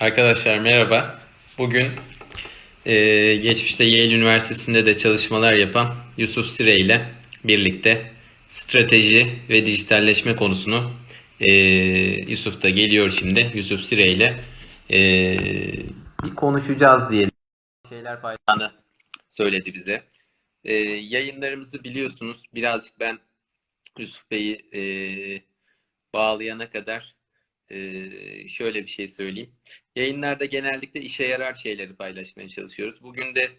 Arkadaşlar merhaba. Bugün e, geçmişte Yale Üniversitesi'nde de çalışmalar yapan Yusuf Sire ile birlikte strateji ve dijitalleşme konusunu e, Yusuf da geliyor şimdi. Yusuf Sire ile e, konuşacağız diye şeyler paylaştığını söyledi bize. E, yayınlarımızı biliyorsunuz. Birazcık ben Yusuf Bey'i e, bağlayana kadar e, şöyle bir şey söyleyeyim. Yayınlarda genellikle işe yarar şeyleri paylaşmaya çalışıyoruz. Bugün de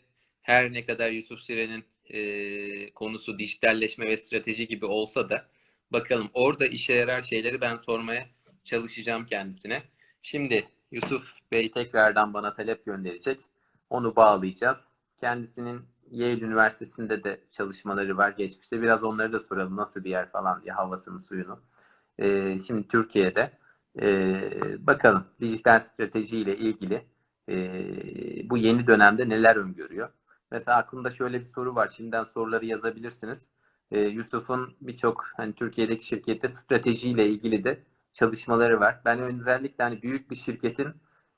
her ne kadar Yusuf Sire'nin e, konusu dijitalleşme ve strateji gibi olsa da bakalım orada işe yarar şeyleri ben sormaya çalışacağım kendisine. Şimdi Yusuf Bey tekrardan bana talep gönderecek. Onu bağlayacağız. Kendisinin Yale Üniversitesi'nde de çalışmaları var geçmişte. Biraz onları da soralım nasıl bir yer falan diye havasını suyunu. E, şimdi Türkiye'de. Ee, bakalım dijital strateji ile ilgili e, bu yeni dönemde neler öngörüyor? Mesela aklımda şöyle bir soru var. Şimdiden soruları yazabilirsiniz. Ee, Yusuf'un birçok hani Türkiye'deki şirkette stratejiyle ilgili de çalışmaları var. Ben özellikle hani büyük bir şirketin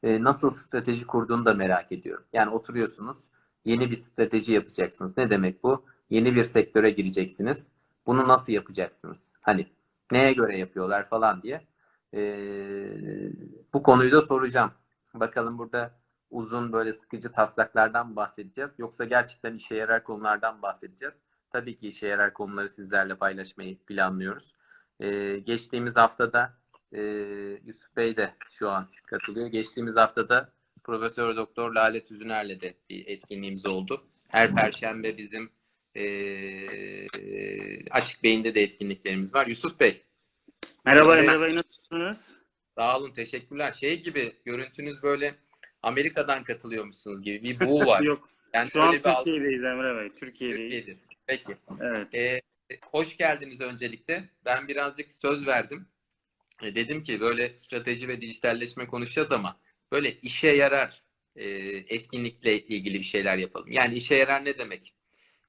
e, nasıl strateji kurduğunu da merak ediyorum. Yani oturuyorsunuz, yeni bir strateji yapacaksınız. Ne demek bu? Yeni bir sektöre gireceksiniz. Bunu nasıl yapacaksınız? Hani neye göre yapıyorlar falan diye. Ee, bu konuyu da soracağım. Bakalım burada uzun böyle sıkıcı taslaklardan bahsedeceğiz yoksa gerçekten işe yarar konulardan bahsedeceğiz. Tabii ki işe yarar konuları sizlerle paylaşmayı planlıyoruz. Ee, geçtiğimiz haftada e, Yusuf Bey de şu an katılıyor. Geçtiğimiz haftada Profesör Doktor Lale Tüzüner'le de bir etkinliğimiz oldu. Her perşembe bizim e, açık beyinde de etkinliklerimiz var. Yusuf Bey Merhaba. Emre Bey nasılsınız? Sağ olun, teşekkürler. Şey gibi, görüntünüz böyle Amerika'dan katılıyormuşsunuz gibi bir buğu var. Yok. Yani Şu an Türkiye'deyiz Emre Bey. Türkiye'deyiz. Türkiye'de. Peki. Evet. Ee, hoş geldiniz öncelikle. Ben birazcık söz verdim. E, dedim ki böyle strateji ve dijitalleşme konuşacağız ama böyle işe yarar e, etkinlikle ilgili bir şeyler yapalım. Yani işe yarar ne demek?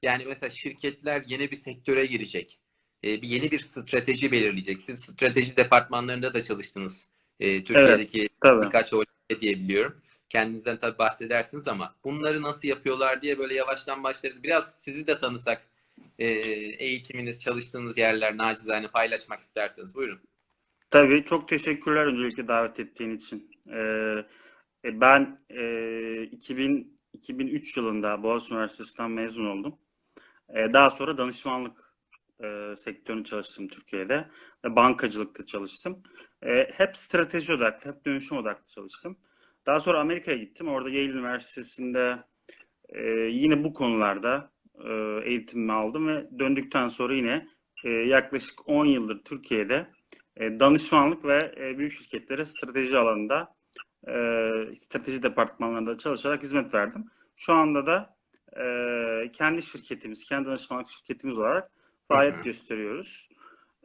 Yani mesela şirketler yeni bir sektöre girecek. E, bir yeni bir strateji belirleyecek. Siz strateji departmanlarında da çalıştınız. E, Türkiye'deki Tabii. birkaç OLG diye biliyorum. Kendinizden tabii bahsedersiniz ama bunları nasıl yapıyorlar diye böyle yavaştan başlarız. Biraz sizi de tanısak, e, eğitiminiz, çalıştığınız yerler nacizane paylaşmak isterseniz buyurun. Tabii. Çok teşekkürler öncelikle davet ettiğin için. Ee, ben e, 2000, 2003 yılında Boğaziçi Üniversitesi'nden mezun oldum. Ee, daha sonra danışmanlık e, sektörünü çalıştım Türkiye'de. Ve bankacılıkta çalıştım. E, hep strateji odaklı, hep dönüşüm odaklı çalıştım. Daha sonra Amerika'ya gittim. Orada Yale Üniversitesi'nde e, yine bu konularda e, eğitimimi aldım ve döndükten sonra yine e, yaklaşık 10 yıldır Türkiye'de e, danışmanlık ve e, büyük şirketlere strateji alanında e, strateji departmanlarında çalışarak hizmet verdim. Şu anda da e, kendi şirketimiz, kendi danışmanlık şirketimiz olarak faaliyet gösteriyoruz.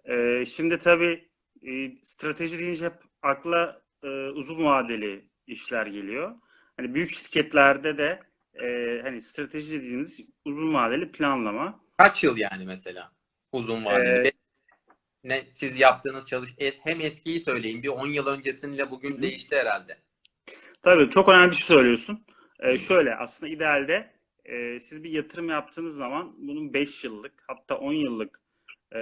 E, şimdi tabii e, strateji deyince hep akla e, uzun vadeli işler geliyor. Hani büyük şirketlerde de e, hani strateji dediğimiz uzun vadeli planlama. Kaç yıl yani mesela uzun vadeli? Ee, ne siz yaptığınız çalış es- hem eskiyi söyleyin bir 10 yıl öncesiyle bugün değişti herhalde. Tabii çok önemli bir şey söylüyorsun. Ee, şöyle aslında idealde e, siz bir yatırım yaptığınız zaman bunun 5 yıllık hatta 10 yıllık e,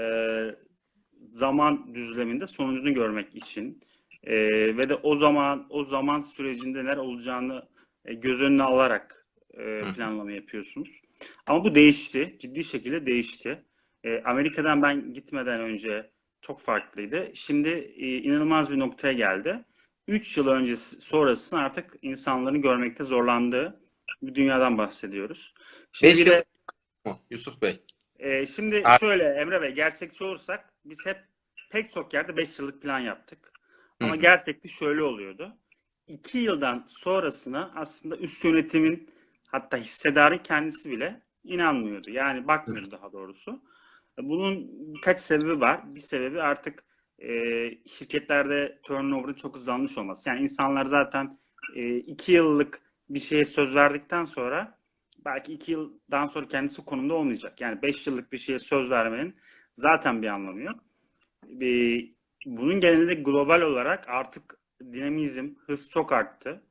zaman düzleminde sonucunu görmek için e, ve de o zaman o zaman sürecinde neler olacağını e, göz önüne alarak e, planlama yapıyorsunuz. Ama bu değişti. Ciddi şekilde değişti. E, Amerika'dan ben gitmeden önce çok farklıydı. Şimdi e, inanılmaz bir noktaya geldi. 3 yıl öncesi sonrasını artık insanların görmekte zorlandığı bir dünyadan bahsediyoruz. Şimdi 5 bir de Yusuf Bey? e, şimdi Ar- şöyle Emre Bey gerçekçi olursak biz hep pek çok yerde 5 yıllık plan yaptık. Hı Ama hı. gerçekte şöyle oluyordu. 2 yıldan sonrasına aslında üst yönetimin hatta hissedarın kendisi bile inanmıyordu. Yani bakmıyordu daha doğrusu. Bunun birkaç sebebi var. Bir sebebi artık e, şirketlerde turnover'ın çok hızlanmış olması. Yani insanlar zaten e, iki yıllık bir şeye söz verdikten sonra belki iki yıldan sonra kendisi konumda olmayacak. Yani beş yıllık bir şeye söz vermenin zaten bir anlamı yok. E, bunun genelinde global olarak artık dinamizm, hız çok arttı.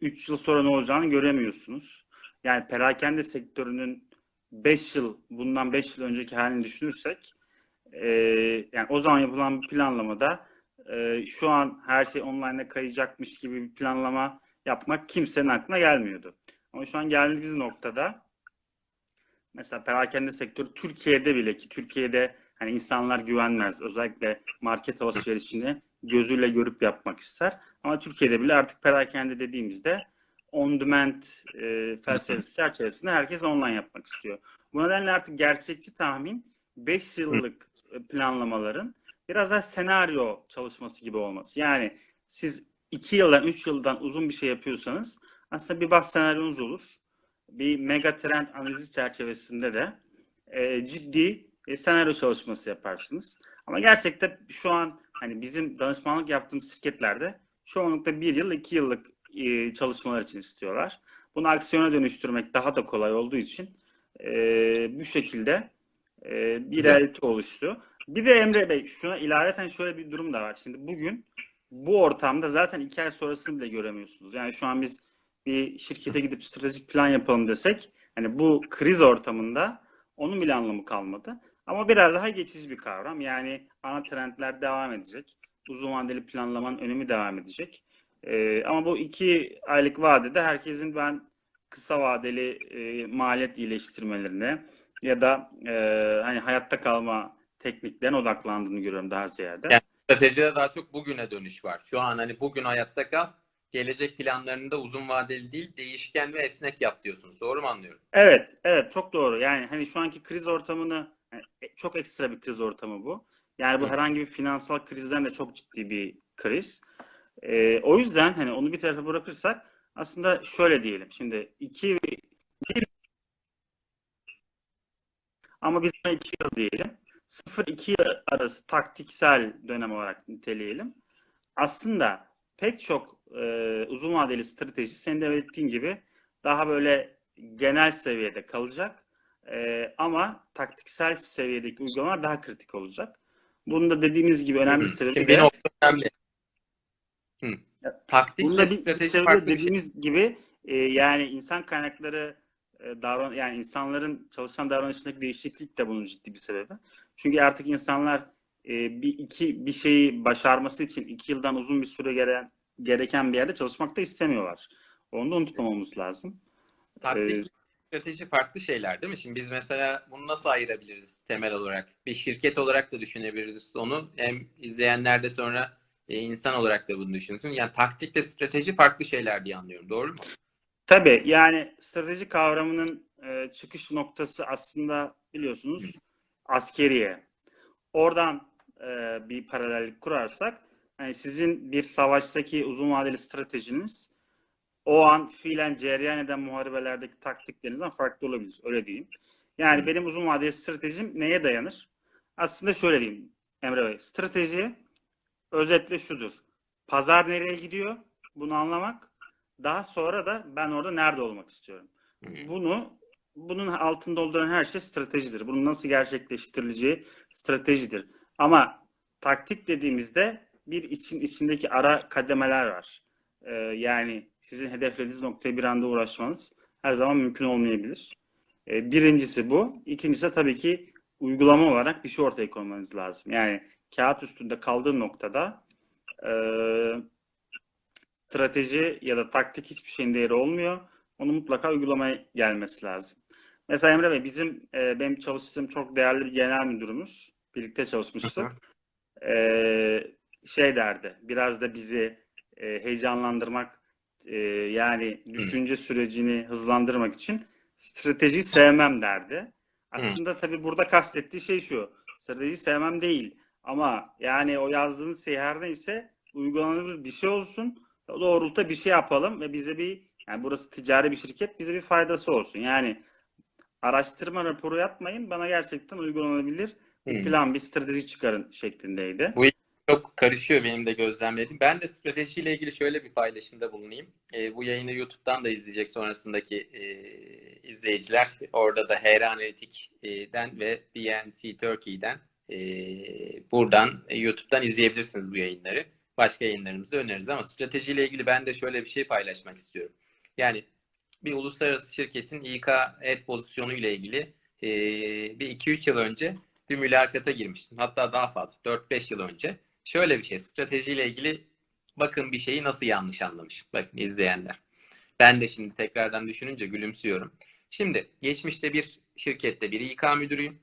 3 yıl sonra ne olacağını göremiyorsunuz. Yani perakende sektörünün 5 yıl, bundan 5 yıl önceki halini düşünürsek e, yani o zaman yapılan bir planlamada e, şu an her şey online'a kayacakmış gibi bir planlama yapmak kimsenin aklına gelmiyordu. Ama şu an geldiğimiz noktada mesela perakende sektörü Türkiye'de bile ki Türkiye'de hani insanlar güvenmez. Özellikle market alışverişini gözüyle görüp yapmak ister. Ama Türkiye'de bile artık perakende dediğimizde on demand e, felsefesi çerçevesinde herkes online yapmak istiyor. Bu nedenle artık gerçekçi tahmin 5 yıllık planlamaların biraz daha senaryo çalışması gibi olması. Yani siz 2 yıldan 3 yıldan uzun bir şey yapıyorsanız aslında bir bas senaryonuz olur. Bir mega trend analizi çerçevesinde de e, ciddi e, senaryo çalışması yaparsınız. Ama gerçekten şu an hani bizim danışmanlık yaptığımız şirketlerde çoğunlukla bir yıl, iki yıllık e, çalışmalar için istiyorlar. Bunu aksiyona dönüştürmek daha da kolay olduğu için e, bu şekilde e, bir realite oluştu. Bir de Emre Bey şuna ilaveten şöyle bir durum da var. Şimdi bugün bu ortamda zaten iki ay sonrasını bile göremiyorsunuz. Yani şu an biz bir şirkete gidip stratejik plan yapalım desek hani bu kriz ortamında onun bile anlamı kalmadı. Ama biraz daha geçici bir kavram. Yani ana trendler devam edecek. Uzun vadeli planlamanın önemi devam edecek. Ee, ama bu iki aylık vadede herkesin ben kısa vadeli e, maliyet iyileştirmelerine ya da e, hani hayatta kalma tekniklerine odaklandığını görüyorum daha ziyade. Yani stratejide daha çok bugüne dönüş var. Şu an hani bugün hayatta kal, gelecek planlarını da uzun vadeli değil, değişken ve esnek yap diyorsunuz. Doğru mu anlıyorum? Evet, evet çok doğru. Yani hani şu anki kriz ortamını yani çok ekstra bir kriz ortamı bu. Yani bu Hı. herhangi bir finansal krizden de çok ciddi bir kriz. Ee, o yüzden hani onu bir tarafa bırakırsak aslında şöyle diyelim. Şimdi iki bir ama biz iki yıl diyelim. 0-2 yıl arası taktiksel dönem olarak niteleyelim. Aslında pek çok e, uzun vadeli strateji senin de belirttiğin gibi daha böyle genel seviyede kalacak. E, ama taktiksel seviyedeki uygulamalar daha kritik olacak. Bunun da dediğimiz gibi önemli sebebi de önemli. Hı. Taktik bunun ve strateji farklı şey. dediğimiz gibi e, yani insan kaynakları davran yani insanların çalışan davranışındaki değişiklik de bunun ciddi bir sebebi. Çünkü artık insanlar e, bir iki bir şeyi başarması için iki yıldan uzun bir süre gereken gereken bir yerde çalışmak da istemiyorlar. Onu da unutmamamız lazım. Taktik Ee, strateji farklı şeyler değil mi? Şimdi biz mesela bunu nasıl ayırabiliriz temel olarak? Bir şirket olarak da düşünebiliriz onu. Hem izleyenler de sonra e, insan olarak da bunu düşünsün. Yani taktik ve strateji farklı şeyler diye anlıyorum. Doğru mu? Tabii yani strateji kavramının e, çıkış noktası aslında biliyorsunuz askeriye. Oradan e, bir paralellik kurarsak hani sizin bir savaştaki uzun vadeli stratejiniz o an fiilen cereyan eden muharebelerdeki taktiklerinizden farklı olabilir. Öyle diyeyim. Yani Hı. benim uzun vadeli stratejim neye dayanır? Aslında şöyle diyeyim Emre Bey. Strateji özetle şudur. Pazar nereye gidiyor? Bunu anlamak. Daha sonra da ben orada nerede olmak istiyorum. Hı. Bunu bunun altında dolduran her şey stratejidir. Bunun nasıl gerçekleştirileceği stratejidir. Ama taktik dediğimizde bir için içindeki ara kademeler var. Ee, yani sizin hedeflediğiniz noktaya bir anda uğraşmanız her zaman mümkün olmayabilir. Ee, birincisi bu. İkincisi de tabii ki uygulama olarak bir şey ortaya koymanız lazım. Yani kağıt üstünde kaldığı noktada e, strateji ya da taktik hiçbir şeyin değeri olmuyor. Onu mutlaka uygulamaya gelmesi lazım. Mesela Emre Bey bizim e, benim çalıştığım çok değerli bir genel müdürümüz. Birlikte çalışmıştık. E, şey derdi. Biraz da bizi e, heyecanlandırmak e, yani düşünce sürecini hızlandırmak için stratejiyi sevmem derdi. Aslında tabii burada kastettiği şey şu. Stratejiyi sevmem değil. Ama yani o yazdığınız şey her neyse uygulanabilir bir şey olsun. Doğrultuda bir şey yapalım ve bize bir yani burası ticari bir şirket bize bir faydası olsun. Yani araştırma raporu yapmayın bana gerçekten uygulanabilir bir Hı. plan bir strateji çıkarın şeklindeydi. Bu çok karışıyor benim de gözlemlediğim. Ben de stratejiyle ilgili şöyle bir paylaşımda bulunayım. E, bu yayını YouTube'dan da izleyecek sonrasındaki e, izleyiciler. Orada da HR Analitik'den ve BNC Turkey'den e, buradan e, YouTube'dan izleyebilirsiniz bu yayınları. Başka yayınlarımızda öneririz ama stratejiyle ilgili ben de şöyle bir şey paylaşmak istiyorum. Yani bir uluslararası şirketin İK et pozisyonu ile ilgili e, bir 2-3 yıl önce bir mülakata girmiştim. Hatta daha fazla 4-5 yıl önce. Şöyle bir şey stratejiyle ilgili bakın bir şeyi nasıl yanlış anlamışım. Bakın izleyenler. Ben de şimdi tekrardan düşününce gülümsüyorum. Şimdi geçmişte bir şirkette bir İK müdürüyüm.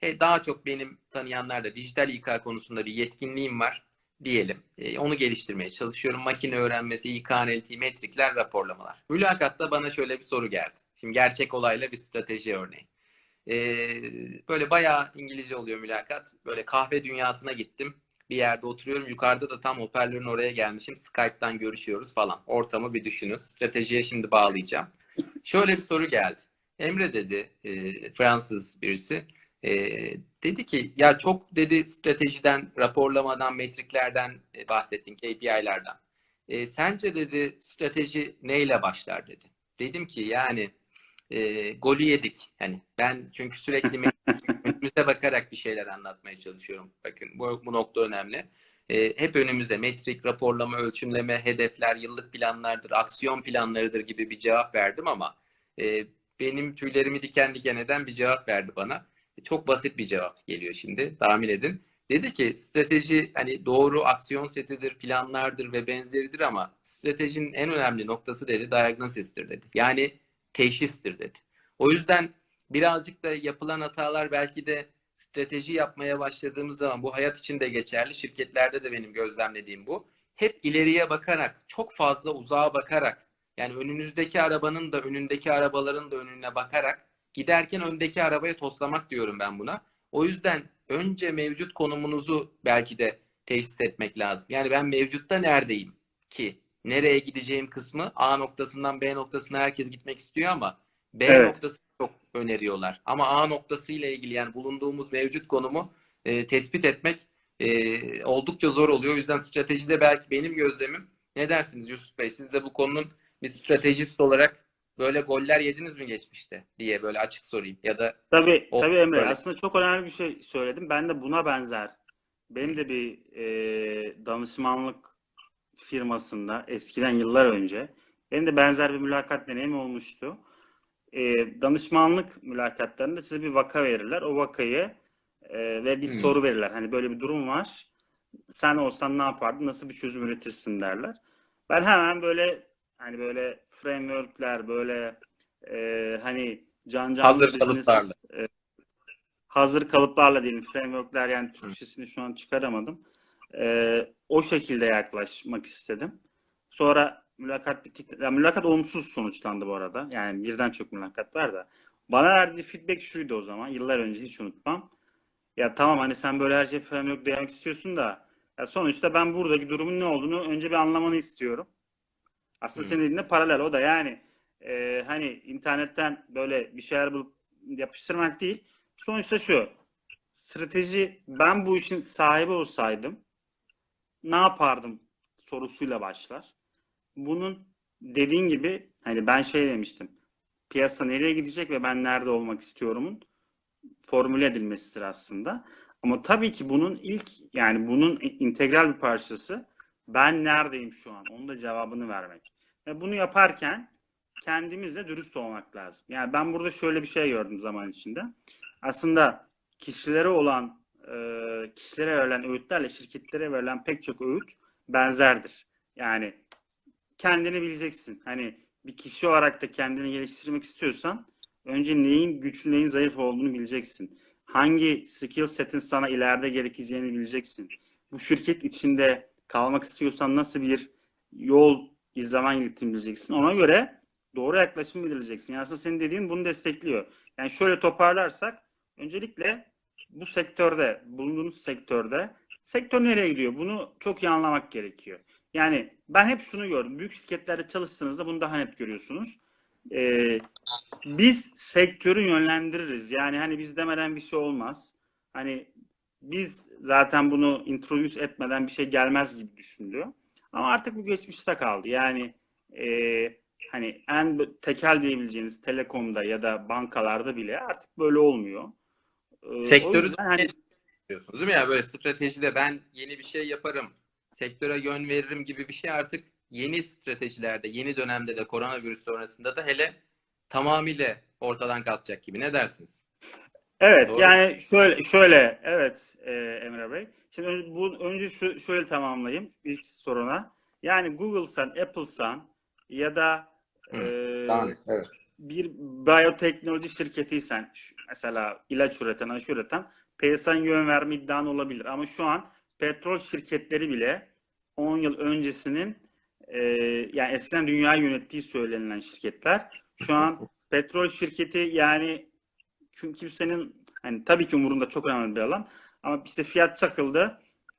He, daha çok benim tanıyanlar da dijital İK konusunda bir yetkinliğim var diyelim. E, onu geliştirmeye çalışıyorum. Makine öğrenmesi, İK analitiği, metrikler, raporlamalar. Mülakatta bana şöyle bir soru geldi. Şimdi gerçek olayla bir strateji örneği. E, böyle bayağı İngilizce oluyor mülakat. Böyle kahve dünyasına gittim. Bir yerde oturuyorum. Yukarıda da tam hoparlörün oraya gelmişim. Skype'tan görüşüyoruz falan. Ortamı bir düşünün. Stratejiye şimdi bağlayacağım. Şöyle bir soru geldi. Emre dedi, e, Fransız birisi. E, dedi ki ya çok dedi stratejiden, raporlamadan, metriklerden e, bahsettin, KPI'lerden. E, sence dedi strateji neyle başlar dedi. Dedim ki yani e, golü yedik. Yani ben çünkü sürekli önümüze bakarak bir şeyler anlatmaya çalışıyorum. Bakın bu, bu nokta önemli. E, hep önümüze metrik, raporlama, ölçümleme, hedefler, yıllık planlardır, aksiyon planlarıdır gibi bir cevap verdim ama e, benim tüylerimi diken diken eden bir cevap verdi bana. Çok basit bir cevap geliyor şimdi. Tahmin edin. Dedi ki strateji hani doğru aksiyon setidir, planlardır ve benzeridir ama stratejinin en önemli noktası dedi diagnosis'tir dedi. Yani teşhistir dedi. O yüzden birazcık da yapılan hatalar belki de strateji yapmaya başladığımız zaman bu hayat için de geçerli. Şirketlerde de benim gözlemlediğim bu. Hep ileriye bakarak, çok fazla uzağa bakarak yani önünüzdeki arabanın da önündeki arabaların da önüne bakarak giderken öndeki arabaya toslamak diyorum ben buna. O yüzden önce mevcut konumunuzu belki de teşhis etmek lazım. Yani ben mevcutta neredeyim ki? Nereye gideceğim kısmı A noktasından B noktasına herkes gitmek istiyor ama B Evet. noktası çok öneriyorlar. Ama A noktası ile ilgili yani bulunduğumuz mevcut konumu e, tespit etmek e, oldukça zor oluyor. O yüzden stratejide belki benim gözlemim ne dersiniz Yusuf Bey? Siz de bu konunun bir stratejist olarak böyle goller yediniz mi geçmişte diye böyle açık sorayım. Ya da Tabii, O- tabii Emre. böyle. Aslında çok önemli bir şey söyledim. Ben de buna benzer. Benim de bir e, danışmanlık firmasında eskiden yıllar önce benim de benzer bir mülakat deneyimi olmuştu. E, danışmanlık mülakatlarında size bir vaka verirler. O vakayı e, ve bir Hmm. soru verirler. Hani böyle bir durum var. Sen olsan ne yapardın? Nasıl bir çözüm üretirsin derler. Ben hemen böyle hani böyle frameworkler böyle e, hani can canlı Hazır business, kalıplarla. e, hazır kalıplarla diyelim frameworkler yani Türkçesini şu an çıkaramadım. E, o şekilde yaklaşmak istedim. Sonra mülakat bittikten, ya mülakat olumsuz sonuçlandı bu arada. Yani birden çok mülakat var da. Bana verdiği feedback şuydu o zaman. Yıllar önce hiç unutmam. Ya tamam hani sen böyle her şey framework demek istiyorsun da ya sonuçta ben buradaki durumun ne olduğunu önce bir anlamanı istiyorum. Aslında Hı. senin dediğinde paralel o da yani e, hani internetten böyle bir şeyler bulup yapıştırmak değil. Sonuçta şu strateji ben bu işin sahibi olsaydım ne yapardım sorusuyla başlar. Bunun dediğin gibi hani ben şey demiştim. Piyasa nereye gidecek ve ben nerede olmak istiyorumun formüle edilmesidir aslında. Ama tabii ki bunun ilk yani bunun integral bir parçası ben neredeyim şu an? Onun da cevabını vermek. Ve bunu yaparken kendimizle dürüst olmak lazım. Yani ben burada şöyle bir şey gördüm zaman içinde. Aslında kişilere olan e, kişilere verilen öğütlerle şirketlere verilen pek çok öğüt benzerdir. Yani kendini bileceksin. Hani bir kişi olarak da kendini geliştirmek istiyorsan önce neyin güçlü neyin zayıf olduğunu bileceksin. Hangi skill setin sana ileride gerekeceğini bileceksin. Bu şirket içinde kalmak istiyorsan nasıl bir yol izlemen gerektiğini bileceksin. Ona göre doğru yaklaşım belirleyeceksin. Yani aslında senin dediğin bunu destekliyor. Yani şöyle toparlarsak öncelikle bu sektörde, bulunduğunuz sektörde sektör nereye gidiyor? Bunu çok iyi anlamak gerekiyor. Yani ben hep şunu gördüm. Büyük şirketlerde çalıştığınızda bunu daha net görüyorsunuz. Ee, biz sektörü yönlendiririz. Yani hani biz demeden bir şey olmaz. Hani biz zaten bunu introduce etmeden bir şey gelmez gibi düşünülüyor. Ama artık bu geçmişte kaldı. Yani e, hani en tekel diyebileceğiniz telekomda ya da bankalarda bile artık böyle olmuyor. O sektörü yüzden hani diyorsunuz değil mi? Yani böyle stratejide ben yeni bir şey yaparım. sektöre yön veririm gibi bir şey artık yeni stratejilerde, yeni dönemde de koronavirüs sonrasında da hele tamamıyla ortadan kalkacak gibi. Ne dersiniz? Evet Doğru. yani şöyle şöyle evet e, Emre Bey. Şimdi önce, bu, önce şu, şöyle tamamlayayım ilk soruna. Yani Google'san, Apple'san ya da Hı, e, Tamam, evet. bir biyoteknoloji şirketiysen mesela ilaç üreten, aşı üreten piyasan yön verme iddian olabilir. Ama şu an petrol şirketleri bile 10 yıl öncesinin e, yani eskiden dünyayı yönettiği söylenilen şirketler şu an petrol şirketi yani çünkü kimsenin hani tabii ki umurunda çok önemli bir alan ama işte fiyat çakıldı.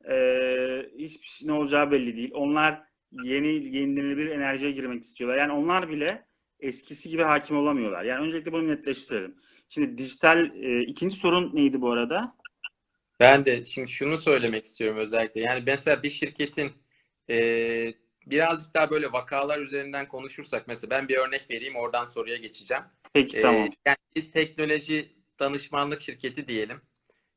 Ee, hiçbir şey ne olacağı belli değil. Onlar yeni yenilenebilir enerjiye girmek istiyorlar. Yani onlar bile eskisi gibi hakim olamıyorlar. Yani öncelikle bunu netleştirelim. Şimdi dijital e, ikinci sorun neydi bu arada? Ben de şimdi şunu söylemek istiyorum özellikle. Yani mesela bir şirketin e, birazcık daha böyle vakalar üzerinden konuşursak mesela ben bir örnek vereyim oradan soruya geçeceğim. Peki Ee, tamam. yani bir teknoloji danışmanlık şirketi diyelim.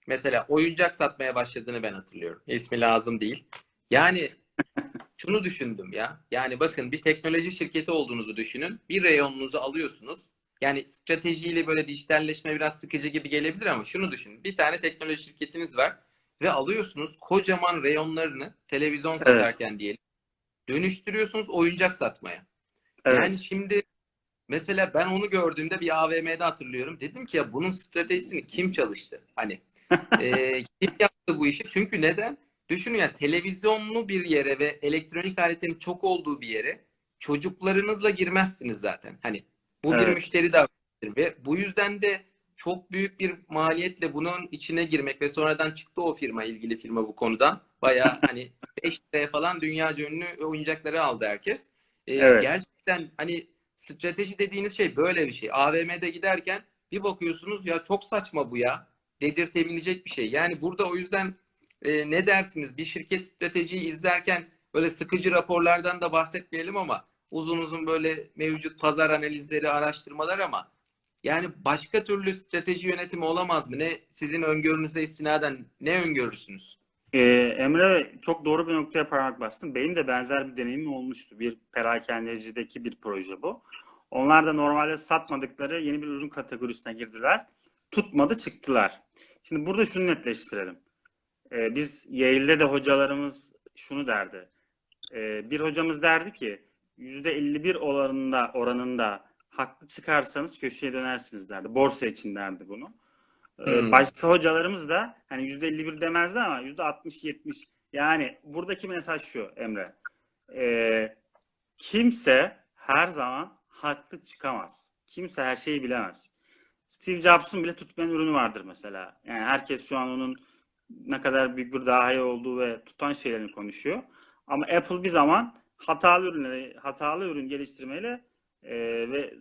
Mesela oyuncak satmaya başladığını ben hatırlıyorum. İsmi lazım değil. Yani şunu düşündüm ya. Yani bakın bir teknoloji şirketi olduğunuzu düşünün. Bir reyonunuzu alıyorsunuz. Yani stratejiyle böyle dijitalleşme biraz sıkıcı gibi gelebilir ama şunu düşünün. Bir tane teknoloji şirketiniz var ve alıyorsunuz kocaman reyonlarını televizyon satarken diyelim. Dönüştürüyorsunuz oyuncak satmaya. Evet. Yani şimdi mesela ben onu gördüğümde bir AVM'de hatırlıyorum. Dedim ki ya bunun stratejisini kim çalıştı? Hani e, kim yaptı bu işi? Çünkü neden? Düşünün ya televizyonlu bir yere ve elektronik aletlerin çok olduğu bir yere çocuklarınızla girmezsiniz zaten. Hani bu bir Evet. müşteri davranışıdır ve bu yüzden de çok büyük bir maliyetle bunun içine girmek ve sonradan çıktı o firma ilgili firma bu konudan. Bayağı hani 5 liraya falan dünyaca ünlü oyuncakları aldı herkes. Ee, Evet. Gerçekten hani strateji dediğiniz şey böyle bir şey. AVM'de giderken bir bakıyorsunuz ya çok saçma bu ya. Dedirtebilecek bir şey. Yani burada o yüzden e, ne dersiniz? Bir şirket stratejiyi izlerken böyle sıkıcı raporlardan da bahsetmeyelim ama uzun uzun böyle mevcut pazar analizleri, araştırmalar ama yani başka türlü strateji yönetimi olamaz mı? Ne sizin öngörünüze istinaden ne öngörürsünüz? Ee, Emre çok doğru bir noktaya parmak bastın. Benim de benzer bir deneyimim olmuştu. Bir perakendecideki bir proje bu. Onlar da normalde satmadıkları yeni bir ürün kategorisine girdiler. Tutmadı çıktılar. Şimdi burada şunu netleştirelim. Ee, biz Yale'de de hocalarımız şunu derdi. Ee, bir hocamız derdi ki %51 oranında, oranında haklı çıkarsanız köşeye dönersiniz derdi. Borsa için derdi bunu. Ee, Hmm. Başka hocalarımız da hani %51 demezdi ama %60-70. Yani buradaki mesaj şu Emre. Ee, kimse her zaman haklı çıkamaz. Kimse her şeyi bilemez. Steve Jobs'un bile tutmayan ürünü vardır mesela. Yani herkes şu an onun ne kadar büyük bir dahi olduğu ve tutan şeylerini konuşuyor. Ama Apple bir zaman hatalı ürünleri, hatalı ürün geliştirmeyle e, ve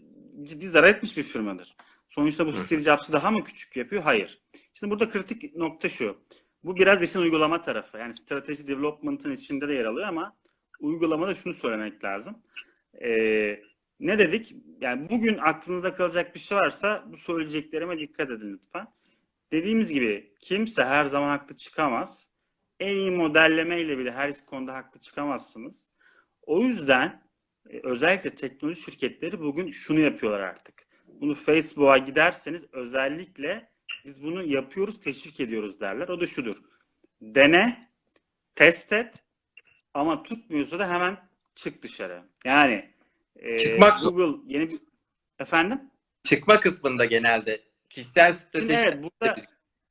ciddi zarar etmiş bir firmadır. Sonuçta bu. Steve Jobs'ı daha mı küçük yapıyor? Hayır. Şimdi burada kritik nokta şu. Bu biraz işin uygulama tarafı. Yani strateji development'ın içinde de yer alıyor ama uygulamada şunu söylemek lazım. Ee, ne dedik? Yani bugün aklınızda kalacak bir şey varsa bu söyleyeceklerime dikkat edin lütfen. Dediğimiz gibi kimse her zaman haklı çıkamaz. En iyi modellemeyle bile her konuda haklı çıkamazsınız. O yüzden e, özellikle teknoloji şirketleri bugün şunu yapıyorlar artık. Bunu Facebook'a giderseniz özellikle biz bunu yapıyoruz, teşvik ediyoruz derler. O da şudur. Dene, test et ama tutmuyorsa da hemen çık dışarı. Yani e, Çıkmak. Google yeni bir... Efendim? Çıkma kısmında genelde kişisel strateji Şimdi evet burada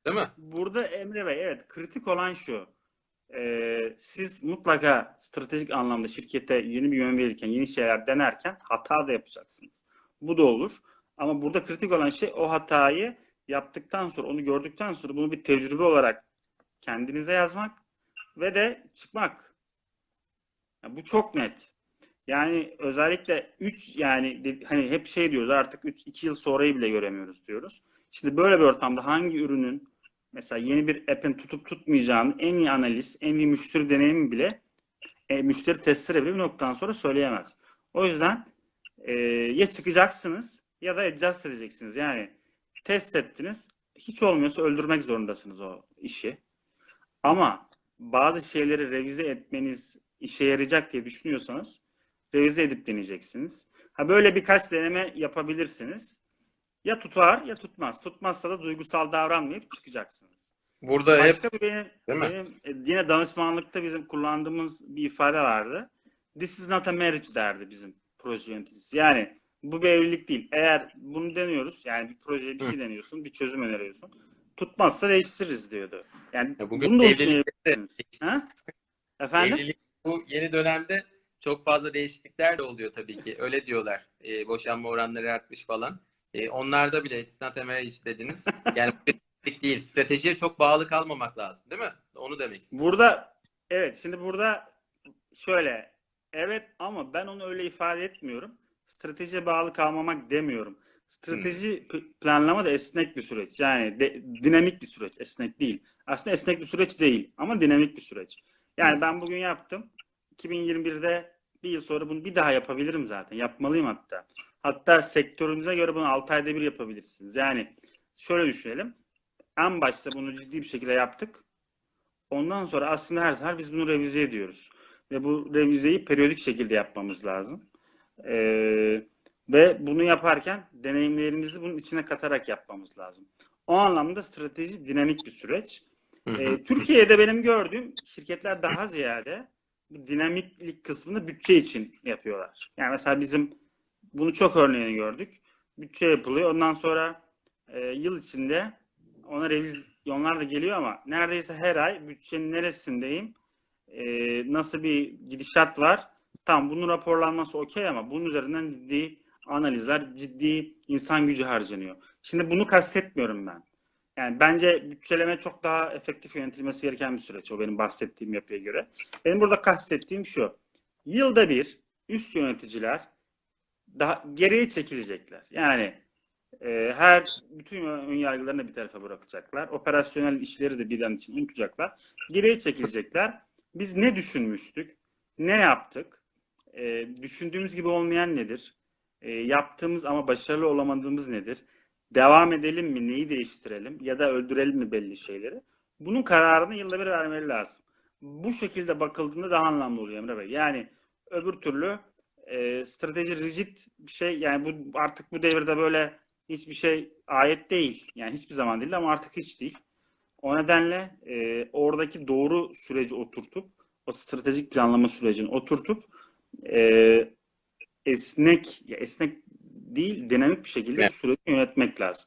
değil mi? Burada Emre Bey evet kritik olan şu. Ee, siz mutlaka stratejik anlamda şirkete yeni bir yön verirken, yeni şeyler denerken hata da yapacaksınız. Bu da olur. Ama burada kritik olan şey o hatayı yaptıktan sonra, onu gördükten sonra bunu bir tecrübe olarak kendinize yazmak ve de çıkmak. Ya bu çok net. Yani özellikle 3 yani hani hep şey diyoruz artık 3 2 yıl sonrayı bile göremiyoruz diyoruz. Şimdi böyle bir ortamda hangi ürünün mesela yeni bir app'in tutup tutmayacağını en iyi analiz, en iyi müşteri deneyimi bile e, müşteri testleri bile bir noktadan sonra söyleyemez. O yüzden e, ya çıkacaksınız ya da adjust edeceksiniz. Yani test ettiniz. Hiç olmuyorsa öldürmek zorundasınız o işi. Ama bazı şeyleri revize etmeniz işe yarayacak diye düşünüyorsanız revize edip deneyeceksiniz. Ha böyle birkaç deneme yapabilirsiniz. Ya tutar ya tutmaz. Tutmazsa da duygusal davranmayıp çıkacaksınız. Burada hep Başka bir benim, benim e, yine danışmanlıkta bizim kullandığımız bir ifade vardı. This is not a marriage derdi bizim proje yöneticisi. Yani bu bir evlilik değil. Eğer bunu deniyoruz, yani bir projeye bir şey deniyorsun, bir çözüm öneriyorsun. Tutmazsa değiştiririz diyordu. Yani Ya bugün bunu da evlilikte. Ha? Efendim? Evlilik bu yeni dönemde çok fazla değişiklikler de oluyor tabii ki. Öyle diyorlar. E, boşanma oranları artmış falan. E, onlarda bile a marriage dediniz. Yani değil. Stratejiye çok bağlı kalmamak lazım, değil mi? Onu demek istiyorum. Burada evet şimdi burada şöyle evet ama ben onu öyle ifade etmiyorum. Stratejiye bağlı kalmamak demiyorum. Strateji p- planlama da esnek bir süreç. Yani de- dinamik bir süreç. Esnek değil. Aslında esnek bir süreç değil ama dinamik bir süreç. Yani Hı. ben bugün yaptım. 2021'de bir yıl sonra bunu bir daha yapabilirim zaten. Yapmalıyım hatta. Hatta sektörünüze göre bunu 6 ayda bir yapabilirsiniz. Yani şöyle düşünelim. En başta bunu ciddi bir şekilde yaptık. Ondan sonra aslında her sefer biz bunu revize ediyoruz. Ve bu revizeyi periyodik şekilde yapmamız lazım. Ee, ve bunu yaparken deneyimlerimizi bunun içine katarak yapmamız lazım. O anlamda strateji dinamik bir süreç. Ee, Türkiye'de benim gördüğüm şirketler daha ziyade bu dinamiklik kısmını bütçe için yapıyorlar. Yani mesela bizim bunu çok örneğini gördük. Bütçe yapılıyor. Ondan sonra e, yıl içinde ona revizyonlar da geliyor ama neredeyse her ay bütçenin neresindeyim, e, nasıl bir gidişat var. Tamam bunun raporlanması okey ama bunun üzerinden ciddi analizler, ciddi insan gücü harcanıyor. Şimdi bunu kastetmiyorum ben. Yani bence bütçeleme çok daha efektif yönetilmesi gereken bir süreç. O benim bahsettiğim yapıya göre. Benim burada kastettiğim şu. Yılda bir üst yöneticiler daha geriye çekilecekler. Yani e, her bütün ön yargılarını bir tarafa bırakacaklar. Operasyonel işleri de bir an için unutacaklar. Geriye çekilecekler. Biz ne düşünmüştük? Ne yaptık? E, düşündüğümüz gibi olmayan nedir? E, yaptığımız ama başarılı olamadığımız nedir? Devam edelim mi? Neyi değiştirelim? Ya da öldürelim mi belli şeyleri? Bunun kararını yılda bir vermeli lazım. Bu şekilde bakıldığında daha anlamlı oluyor Emre Bey. Yani öbür türlü e, strateji rigid bir şey yani bu artık bu devirde böyle hiçbir şey ayet değil. Yani hiçbir zaman değil ama artık hiç değil. O nedenle e, oradaki doğru süreci oturtup o stratejik planlama sürecini oturtup e, esnek ya esnek değil dinamik bir şekilde Evet. süreci yönetmek lazım.